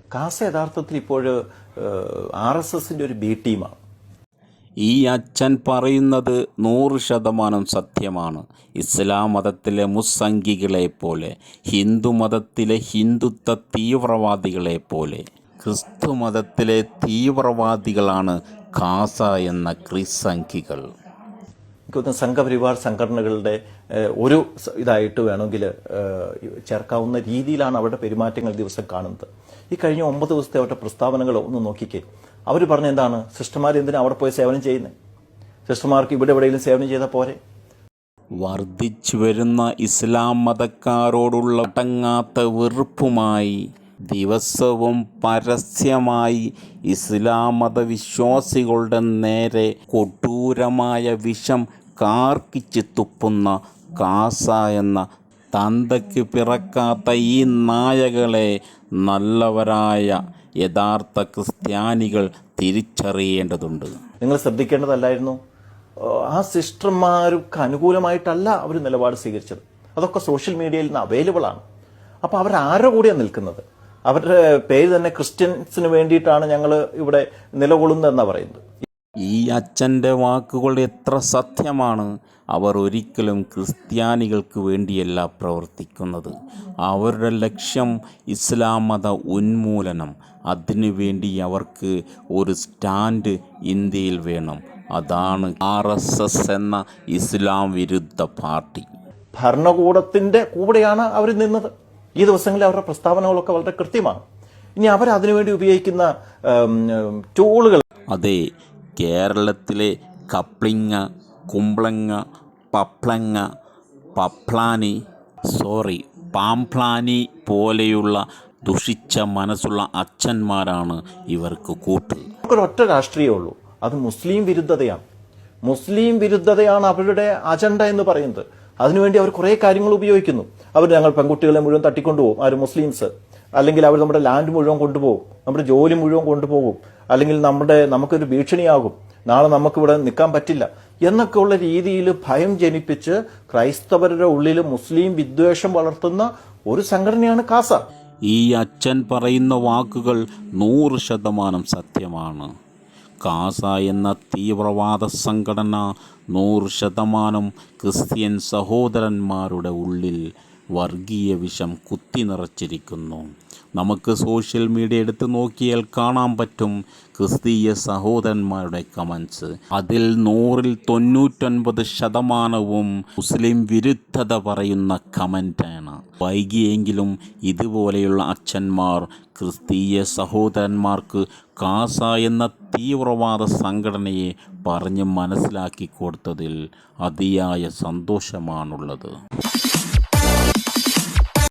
കാസ യഥാർത്ഥത്തിൽ ഇപ്പോൾ R S എസിന്റെ ഒരു ബി ടീമാണ്. ഈ അച്ഛൻ പറയുന്നത് നൂറ് ശതമാനം സത്യമാണ്. ഇസ്ലാം മതത്തിലെ മുസ്സംഗികളെ പോലെ ഹിന്ദു മതത്തിലെ ഹിന്ദുത്വ തീവ്രവാദികളെ പോലെ ക്രിസ്തു മതത്തിലെ തീവ്രവാദികളാണ് കാസ എന്ന ക്രിസംഖികൾ തോന്നുന്നു സംഘപരിവാർ സംഘടനകളുടെ ഒരു ഇതായിട്ട് വേണമെങ്കിൽ ചേർക്കാവുന്ന രീതിയിലാണ് അവരുടെ പെരുമാറ്റങ്ങൾ ദിവസം കാണുന്നത്. ഈ കഴിഞ്ഞ ഒമ്പത് ദിവസത്തെ അവരുടെ പ്രസ്താവനകൾ ഒന്ന് നോക്കിക്കേ. അവർ പറഞ്ഞ എന്താണ്? സിസ്റ്റർമാർ എന്തിനാണ് അവിടെ പോയി സേവനം ചെയ്യുന്നത് സിസ്റ്റർമാർക്ക് ഇവിടെ എവിടെയെങ്കിലും സേവനം ചെയ്താൽ പോരെ? വർദ്ധിച്ചു വരുന്ന ഇസ്ലാം മതക്കാരോടുള്ള അടങ്ങാത്ത വെറുപ്പുമായി ദിവസവും പരസ്യമായി ഇസ്ലാം മതവിശ്വാസികളുടെ നേരെ കൊടൂരമായ വിഷം കാർക്കിച്ച് തുപ്പുന്ന കാസ എന്ന തന്തയ്ക്ക് പിറക്കാത്ത ഈ നായകളെ നല്ലവരായ യഥാർത്ഥ ക്രിസ്ത്യാനികൾ തിരിച്ചറിയേണ്ടതുണ്ട്. നിങ്ങൾ ശ്രദ്ധിക്കേണ്ടതല്ലായിരുന്നു ആ സിസ്റ്റർമാർക്ക് അനുകൂലമായിട്ടല്ല അവർ നിലപാട് സ്വീകരിച്ചത്. അതൊക്കെ സോഷ്യൽ മീഡിയയിൽ നിന്ന് അവൈലബിൾ ആണ്. അപ്പോൾ അവർ ആരുടെ കൂടെയാണ് നിൽക്കുന്നത്? അവരുടെ പേര് തന്നെ ക്രിസ്ത്യൻസിന് വേണ്ടിയിട്ടാണ് ഞങ്ങൾ ഇവിടെ നിലകൊള്ളുന്നതെന്നാണ് പറയുന്നത്. ഈ അച്ഛന്റെ വാക്കുകൾ എത്ര സത്യമാണ്. അവർ ഒരിക്കലും ക്രിസ്ത്യാനികൾക്ക് വേണ്ടിയല്ല പ്രവർത്തിക്കുന്നത്. അവരുടെ ലക്ഷ്യം ഇസ്ലാം മത ഉന്മൂലനം അതിനുവേണ്ടി അവർക്ക് ഒരു സ്റ്റാൻഡ് ഇന്ത്യയിൽ വേണം. അതാണ് ആർ എസ് എസ് എന്ന ഇസ്ലാം വിരുദ്ധ പാർട്ടി. ഭരണകൂടത്തിന്റെ കൂടെയാണ് അവർ നിന്നത്. ഈ ദിവസങ്ങളിൽ അവരുടെ പ്രസ്താവനകളൊക്കെ വളരെ കൃത്യമാണ്. ഇനി അവർ അതിനുവേണ്ടി ഉപയോഗിക്കുന്ന ടൂളുകൾ അതെ കേരളത്തിലെ കപ്ലിങ്ങ കുംപ്ലങ്ങ പപ്ലങ്ങ പപ്ലാനി സോറി പാംപ്ലാനി പോലെയുള്ള ദുഷിച്ച മനസ്സുള്ള അച്ഛന്മാരാണ് ഇവർക്ക് കൂട്ട്. ഒറ്റ രാഷ്ട്രീയമേ ഉള്ളൂ. അത് മുസ്ലിം വിരുദ്ധതയാണ്. മുസ്ലിം വിരുദ്ധതയാണ് അവരുടെ അജണ്ട എന്ന് പറയുന്നത്. അതിനുവേണ്ടി അവർ കുറേ കാര്യങ്ങൾ ഉപയോഗിക്കുന്നു. അവർ ഞങ്ങൾ പെൺകുട്ടികളെ മുഴുവൻ തട്ടിക്കൊണ്ടുപോകും. ആര് മുസ്ലിംസ്. അല്ലെങ്കിൽ അവർ നമ്മുടെ ലാൻഡ് മുഴുവൻ കൊണ്ടുപോകും. നമ്മുടെ ജോലി മുഴുവൻ കൊണ്ടുപോകും. അല്ലെങ്കിൽ നമ്മുടെ നമുക്കൊരു ഭീഷണിയാകും. നാളെ നമുക്കിവിടെ നിൽക്കാൻ പറ്റില്ല. എന്നൊക്കെയുള്ള രീതിയിൽ ഭയം ജനിപ്പിച്ച് ക്രൈസ്തവരുടെ ഉള്ളിൽ മുസ്ലിം വിദ്വേഷം വളർത്തുന്ന ഒരു സംഘടനയാണ് കാസ. ഈ അച്ഛൻ പറയുന്ന വാക്കുകൾ നൂറ് ശതമാനം സത്യമാണ്. കാസ എന്ന തീവ്രവാദ സംഘടന നൂറ് ശതമാനം ക്രിസ്ത്യൻ സഹോദരന്മാരുടെ ഉള്ളിൽ വർഗീയ വിഷം കുത്തി നിറച്ചിരിക്കുന്നു. നമുക്ക് സോഷ്യൽ മീഡിയ എടുത്ത് നോക്കിയാൽ കാണാൻ പറ്റും ക്രിസ്തീയ സഹോദരന്മാരുടെ കമൻസ്. അതിൽ നൂറിൽ തൊണ്ണൂറ്റൊൻപത് ശതമാനവും മുസ്ലിം വിരുദ്ധത പറയുന്ന കമന്റാണ് വൈകിയെങ്കിലും ഇതുപോലെയുള്ള അച്ഛന്മാർ ക്രിസ്തീയ സഹോദരന്മാർക്ക് കാസ എന്ന തീവ്രവാദ സംഘടനയെ പറഞ്ഞ് മനസ്സിലാക്കി കൊടുത്തതിൽ അതിയായ സന്തോഷമാണുള്ളത്.